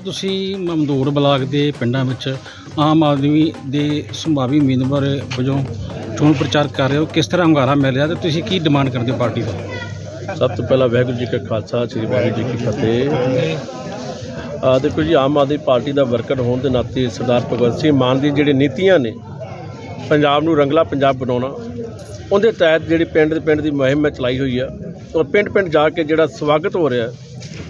ਤੁਸੀਂ ਮਮਦੂਰ ਬਲਾਕ ਦੇ ਪਿੰਡਾਂ ਵਿੱਚ ਆਮ ਆਦਮੀ ਦੇ ਸੰਭਾਵੀ ਉਮੀਦਵਾਰ ਵਜੋਂ ਚੋਣ ਪ੍ਰਚਾਰ ਕਰ ਰਹੇ ਹੋ। ਕਿਸ ਤਰ੍ਹਾਂ ਹੰਗਾਰਾ ਮਿਲ ਰਿਹਾ ਤੇ ਤੁਸੀਂ ਕੀ ਡਿਮਾਂਡ ਕਰਦੇ ਹੋ ਪਾਰਟੀ ਤੋਂ? ਸਭ ਤੋਂ ਪਹਿਲਾਂ ਵਾਹਿਗੁਰੂ ਜੀ ਕਾ ਖਾਲਸਾ, ਸ੍ਰੀ ਵਾਹਿਗੁਰੂ ਜੀ ਕੀ ਫਤਿਹ। ਆ ਦੇਖੋ ਜੀ, ਆਮ ਆਦਮੀ ਪਾਰਟੀ ਦਾ ਵਰਕਰ ਹੋਣ ਦੇ ਨਾਤੇ ਸਰਦਾਰ ਭਗਵੰਤ ਸਿੰਘ ਮਾਨ ਦੀ ਜਿਹੜੇ ਨੀਤੀਆਂ ਨੇ, ਪੰਜਾਬ ਨੂੰ ਰੰਗਲਾ ਪੰਜਾਬ ਬਣਾਉਣਾ, ਉਹਦੇ ਤਹਿਤ ਜਿਹੜੀ ਪਿੰਡ ਦੇ ਪਿੰਡ ਦੀ ਮੁਹਿੰਮ ਮੈਂ ਚਲਾਈ ਹੋਈ ਆ, ਔਰ ਪਿੰਡ ਪਿੰਡ ਜਾ ਕੇ ਜਿਹੜਾ ਸਵਾਗਤ ਹੋ ਰਿਹਾ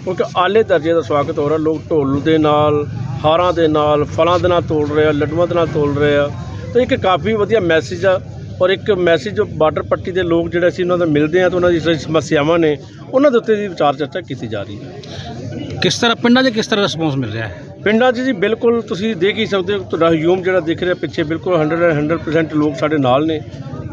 ਕਿਉਂਕਿ ਆਲੇ ਦਰਜੇ ਦਾ ਸਵਾਗਤ ਹੋ ਰਿਹਾ ਲੋਕ ਢੋਲ ਦੇ ਨਾਲ ਹਾਰਾਂ ਦੇ ਨਾਲ ਫਲਾਂ ਦੇ ਨਾਲ ਤੋੜ ਰਹੇ ਆ ਲੱਡੂਆਂ ਦੇ ਨਾਲ ਤੋੜ ਰਹੇ ਆ। ਤੇ ਇੱਕ ਕਾਫੀ ਵਧੀਆ ਮੈਸੇਜ ਆ ਔਰ ਇੱਕ ਮੈਸੇਜ ਜੋ ਬਾਰਡਰ ਪੱਟੀ ਦੇ ਲੋਕ ਜਿਹੜੇ ਅਸੀਂ ਉਹਨਾਂ ਦਾ ਮਿਲਦੇ ਆ ਤੇ ਉਹਨਾਂ ਦੀ ਜਿਹੜੀ ਸਮੱਸਿਆਵਾਂ ਨੇ ਉਹਨਾਂ ਦੇ ਉੱਤੇ ਦੀ ਵਿਚਾਰ ਚਰਚਾ ਕੀਤੀ ਜਾ ਰਹੀ ਹੈ। ਕਿਸ ਤਰ੍ਹਾਂ ਪਿੰਡਾਂ 'ਚ ਕਿਸ ਤਰ੍ਹਾਂ ਰਿਸਪੌਂਸ ਮਿਲ ਰਿਹਾ ਹੈ? ਪਿੰਡਾਂ 'ਚ ਜੀ ਬਿਲਕੁਲ ਤੁਸੀਂ ਦੇਖ ਹੀ ਸਕਦੇ ਹੋ ਤੁਹਾਡਾ ਹਯੂਮ ਜਿਹੜਾ ਦਿਖ ਰਿਹਾ ਪਿੱਛੇ ਬਿਲਕੁਲ 100 100% ਲੋਕ ਸਾਡੇ ਨਾਲ ਨੇ।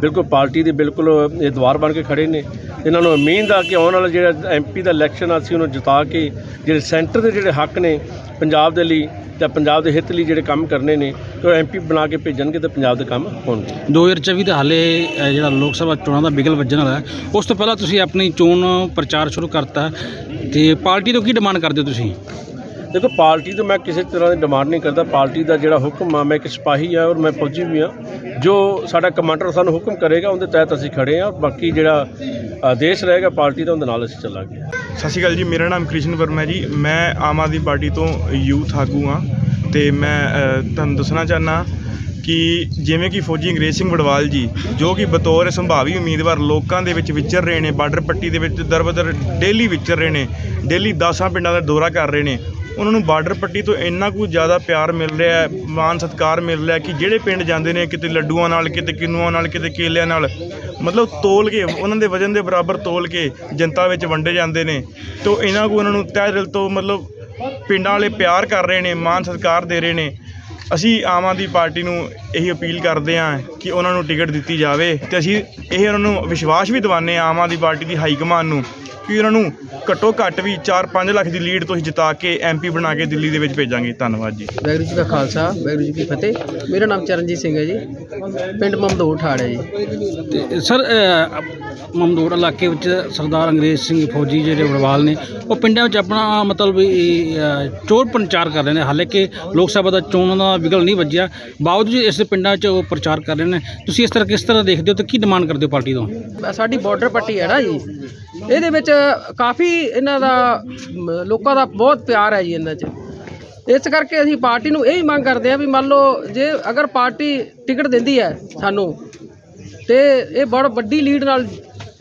ਬਿਲਕੁਲ ਪਾਰਟੀ ਦੇ ਬਿਲਕੁਲ ਇਹ ਦੁਆਰ ਬਣ ਕੇ ਖੜੇ ਨੇ। ਇਹਨਾਂ ਨੂੰ ਉਮੀਦ ਆ ਕਿ ਆਉਣ ਵਾਲਾ ਜਿਹੜਾ ਐਮਪੀ ਦਾ ਇਲੈਕਸ਼ਨ ਆ, ਅਸੀਂ ਉਹਨੂੰ ਜਿਤਾ ਕੇ ਜਿਹੜੇ ਸੈਂਟਰ ਦੇ ਜਿਹੜੇ ਹੱਕ ਨੇ ਪੰਜਾਬ ਦੇ ਲਈ ਤੇ ਪੰਜਾਬ ਦੇ ਹਿੱਤ ਲਈ ਜਿਹੜੇ ਕੰਮ ਕਰਨੇ ਨੇ ਤੇ ਉਹ ਐਮਪੀ ਬਣਾ ਕੇ ਭੇਜਣਗੇ ਤੇ ਪੰਜਾਬ ਦੇ ਕੰਮ ਹੋਣਗੇ। 2024 ਦਾ ਹਾਲੇ ਜਿਹੜਾ ਲੋਕ ਸਭਾ ਚੋਣਾਂ ਦਾ ਬਿਗਲ ਵੱਜਣ ਵਾਲਾ ਹੈ ਉਸ ਤੋਂ ਪਹਿਲਾਂ ਤੁਸੀਂ ਆਪਣੀ ਚੋਣ ਪ੍ਰਚਾਰ ਸ਼ੁਰੂ ਕਰਤਾ ਹੈ ਤੇ ਪਾਰਟੀ ਤੋਂ ਕੀ ਡਿਮਾਂਡ ਕਰਦੇ ਹੋ ਤੁਸੀਂ? ਦੇਖੋ, ਪਾਰਟੀ ਤੋਂ ਮੈਂ ਕਿਸੇ ਤਰ੍ਹਾਂ ਦੀ ਡਿਮਾਂਡ ਨਹੀਂ ਕਰਦਾ। ਪਾਰਟੀ ਦਾ ਜਿਹੜਾ ਹੁਕਮ ਆ, ਮੈਂ ਇੱਕ ਸਿਪਾਹੀ ਆ ਔਰ ਮੈਂ ਫੌਜੀ ਵੀ ਆ। ਜੋ ਸਾਡਾ ਕਮਾਂਡਰ ਸਾਨੂੰ ਹੁਕਮ ਕਰੇਗਾ, ਉਹਦੇ ਤਹਿਤ ਅਸੀਂ ਖੜੇ ਆ। ਬਾਕੀ ਜਿਹੜਾ ਆਦੇਸ਼ ਰਹੇਗਾ ਪਾਰਟੀ ਦਾ, ਉਹਦੇ ਨਾਲ ਅਸੀਂ ਚੱਲਾਂਗੇ। ਸਤਿ ਸ਼੍ਰੀ ਅਕਾਲ ਜੀ, ਮੇਰਾ ਨਾਮ ਕ੍ਰਿਸ਼ਨ ਵਰਮਾ ਜੀ। ਮੈਂ ਆਮ ਆਦਮੀ ਪਾਰਟੀ ਤੋਂ ਯੂਥ ਆਗੂ ਹਾਂ ਤੇ ਮੈਂ ਤੁਹਾਨੂੰ ਦੱਸਣਾ ਚਾਹਨਾ ਕਿ ਜਿਵੇਂ ਕਿ ਫੌਜੀ ਅੰਗਰੇਜ਼ ਸਿੰਘ ਵਡਵਾਲ ਜੀ, ਜੋ ਕਿ ਬਤੌਰ ਸੰਭਾਵੀ ਉਮੀਦਵਾਰ ਲੋਕਾਂ ਦੇ ਵਿੱਚ ਵਿਚਰ ਰਹੇ ਨੇ, ਬਾਰਡਰ ਪੱਟੀ ਦੇ ਵਿੱਚ ਦਰਬਦਰ ਡੇਲੀ ਵਿਚਰ ਰਹੇ ਨੇ, ਡੇਲੀ 10 ਪਿੰਡਾਂ ਦਾ ਦੌਰਾ ਕਰ ਰਹੇ ਨੇ ਉਹਨਾਂ ਨੂੰ ਬਾਰਡਰ ਪੱਟੀ ਤੋਂ ਇੰਨਾ ਕੁ ਜ਼ਿਆਦਾ ਪਿਆਰ ਮਿਲ ਰਿਹਾ ਹੈ ਮਾਨ ਸਤਿਕਾਰ ਮਿਲ ਰਿਹਾ ਕਿ ਜਿਹੜੇ ਪਿੰਡ ਜਾਂਦੇ ਨੇ, ਕਿਤੇ ਲੱਡੂਆਂ ਨਾਲ, ਕਿਤੇ ਕਿੰਨੂਆਂ ਨਾਲ, ਕਿਤੇ ਕੇਲਿਆਂ ਨਾਲ, ਮਤਲਬ ਤੋਲ ਕੇ, ਉਹਨਾਂ ਦੇ ਵਜਨ ਦੇ ਬਰਾਬਰ ਤੋਲ ਕੇ ਜਨਤਾ ਵਿੱਚ ਵੰਡੇ ਜਾਂਦੇ ਨੇ। ਤੇ ਉਹ ਇਹਨਾਂ ਕੋ ਉਹਨਾਂ ਨੂੰ ਤਹਿ ਦਿਲ ਤੋਂ ਮਤਲਬ ਪਿੰਡਾਂ ਵਾਲੇ ਪਿਆਰ ਕਰ ਰਹੇ ਨੇ ਮਾਨ ਸਤਿਕਾਰ ਦੇ ਰਹੇ ਨੇ। ਅਸੀਂ ਆਮ ਆਦਮੀ ਪਾਰਟੀ ਨੂੰ ਇਹੀ ਅਪੀਲ ਕਰਦੇ ਹਾਂ ਕਿ ਉਹਨਾਂ ਨੂੰ ਟਿਕਟ ਦਿੱਤੀ ਜਾਵੇ ਤੇ ਅਸੀਂ ਇਹ ਉਹਨਾਂ ਨੂੰ ਵਿਸ਼ਵਾਸ ਵੀ ਦਿਵਾਉਂਦੇ ਹਾਂ ਆਮ ਆਦਮੀ ਪਾਰਟੀ ਦੀ ਹਾਈ ਕਮਾਨ ਨੂੰ ਕਿ ਉਹਨਾਂ ਨੂੰ ਘੱਟੋ ਘੱਟ ਵੀ 4-5 ਲੱਖ ਦੀ ਲੀਡ ਤੋਂ ਜਿਤਾ ਕੇ ਐਮਪੀ ਬਣਾ ਕੇ ਦਿੱਲੀ ਦੇ ਵਿੱਚ ਭੇਜਾਂਗੇ। ਧੰਨਵਾਦ ਜੀ। ਵਾਹਿਗੁਰੂ ਜੀ ਕਾ ਖਾਲਸਾ ਵਾਹਿਗੁਰੂ ਜੀ ਕੀ ਫਤਿਹ। ਮੇਰਾ ਨਾਮ ਚਰਨਜੀਤ ਸਿੰਘ ਹੈ ਜੀ। ਪਿੰਡ ਮਮਦੋੜ ਠਾੜ ਹੈ ਜੀ। ਤੇ ਸਰ ਅ, ਮਮਦੂਰ ਇਲਾਕੇ ਵਿੱਚ ਸਰਦਾਰ ਅੰਗਰੇਜ਼ ਸਿੰਘ ਫੌਜੀ ਜਿਹੜੇ ਵੜਵਾਲ ਨੇ ਉਹ ਪਿੰਡਾਂ ਵਿੱਚ ਆਪਣਾ ਮਤਲਬ ਚੋਣ ਪ੍ਰਚਾਰ ਕਰ ਰਹੇ ਨੇ। ਹਾਲੇ ਕਿ ਲੋਕ ਸਭਾ ਦਾ ਚੋਣਾਂ ਦਾ ਵਿਗਲ ਨਹੀਂ ਵੱਜਿਆ। ਬਾਵਜੂਦ ਇਸ ਪਿੰਡਾਂ 'ਚ ਉਹ ਪ੍ਰਚਾਰ ਕਰ ਰਹੇ ਨੇ। ਤੁਸੀਂ ਇਸ ਤਰ੍ਹਾਂ ਕਿਸ ਤਰ੍ਹਾਂ ਦੇਖਦੇ ਹੋ ਤੇ ਕੀ ਡਿਮਾਂਡ ਕਰਦੇ ਹੋ ਪਾਰਟੀ ਤੋਂ? ਸਾਡੀ ਬਾਰਡਰ ਪੱਟੀ ਹੈ ਨਾ ਜੀ। ਇਹਦੇ ਵਿੱਚ ਕਾਫੀ ਇਹਨਾਂ ਦਾ, ਲੋਕਾਂ ਦਾ ਬਹੁਤ ਪਿਆਰ ਹੈ ਜੀ ਇਹਨਾਂ 'ਚ। ਇਸ ਕਰਕੇ ਅਸੀਂ ਪਾਰਟੀ ਨੂੰ ਇਹ ਹੀ ਮੰਗ ਕਰਦੇ ਹਾਂ ਵੀ ਮੰਨ ਲਓ ਜੇ ਅਗਰ ਪਾਰਟੀ ਟਿਕਟ ਦਿੰਦੀ ਹੈ ਸਾਨੂੰ, ਤੇ ਇਹ ਬੜ ਵੱਡੀ ਲੀਡ ਨਾਲ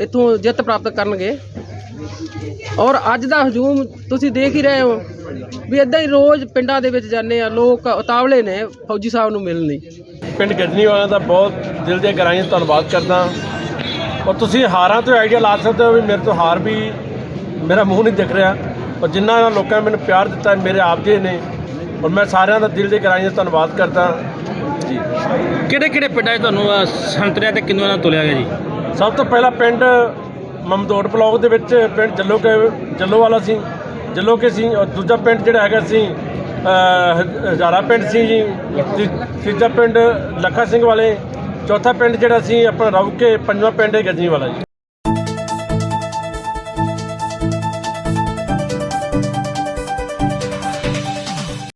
ਇੱਥੋਂ ਜਿੱਤ ਪ੍ਰਾਪਤ ਕਰਨਗੇ। ਔਰ ਅੱਜ ਦਾ ਹਜੂਮ ਤੁਸੀਂ ਦੇਖ ਹੀ ਰਹੇ ਹੋ ਵੀ ਇਦਾਂ ਹੀ ਰੋਜ਼ ਪਿੰਡਾਂ ਦੇ ਵਿੱਚ ਜਾਂਦੇ ਆ ਲੋਕ ਉਤਾਵਲੇ ਨੇ ਫੌਜੀ ਸਾਹਿਬ ਨੂੰ ਮਿਲਣ ਲਈ। ਪਿੰਡ ਗਜਨੀ ਵਾਲਿਆਂ ਦਾ ਬਹੁਤ ਦਿਲ ਦੀਆਂ ਗਹਿਰਾਈਆਂ ਧੰਨਵਾਦ ਕਰਦਾ। ਔਰ ਤੁਸੀਂ ਹਾਰਾਂ ਤੋਂ ਆਈਡੀਆ ਲਾ ਸਕਦੇ ਹੋ ਵੀ ਮੇਰੇ ਤੋਂ ਹਾਰ ਵੀ ਮੇਰਾ ਮੂੰਹ ਨਹੀਂ ਦਿਖ ਰਿਹਾ। ਔਰ ਨਾਲ ਲੋਕਾਂ ਨੇ ਮੈਨੂੰ ਪਿਆਰ ਦਿੱਤਾ ਮੇਰੇ ਆਪ ਜੀ ਨੇ। ਔਰ ਮੈਂ ਸਾਰਿਆਂ ਦਾ ਦਿਲ ਦੀ ਗਹਿਰਾਈਆਂ ਤੋਂ ਧੰਨਵਾਦ ਕਰਦਾ। ਜੀ। ਕਿਹੜੇ ਕਿਹੜੇ ਪਿੰਡਾਂ 'ਚ ਤੁਹਾਨੂੰ ਸੰਤਰਿਆਂ ਤੇ ਕਿੰਨੂਆਂ ਨਾਲ ਤੋਲਿਆ ਗਿਆ ਜੀ? ਸਭ ਤੋਂ ਪਹਿਲਾਂ ਪਿੰਡ ਮਮਦੋੜ ਬਲਾਕ ਦੇ ਵਿੱਚ ਪਿੰਡ ਜੱਲੋ ਕੇ ਵਾਲਾ ਸੀ ਜੱਲੋ ਸੀ ਔਰ ਦੂਜਾ ਪਿੰਡ ਜਿਹੜਾ ਹੈਗਾ ਸੀ ਅਹ, ਹਜ਼ਾਰਾ ਪਿੰਡ ਸੀ ਜੀ। ਤੀ- ਤੀਜਾ ਪਿੰਡ ਲੱਖਾ ਸਿੰਘ ਵਾਲੇ ਚੌਥਾ ਪਿੰਡ ਜਿਹੜਾ ਸੀ ਆਪਣਾ ਰੌਕੇ ਪੰਜਵਾਂ ਪਿੰਡ ਹੈ ਗਜਨੀ ਵਾਲਾ ਜੀ।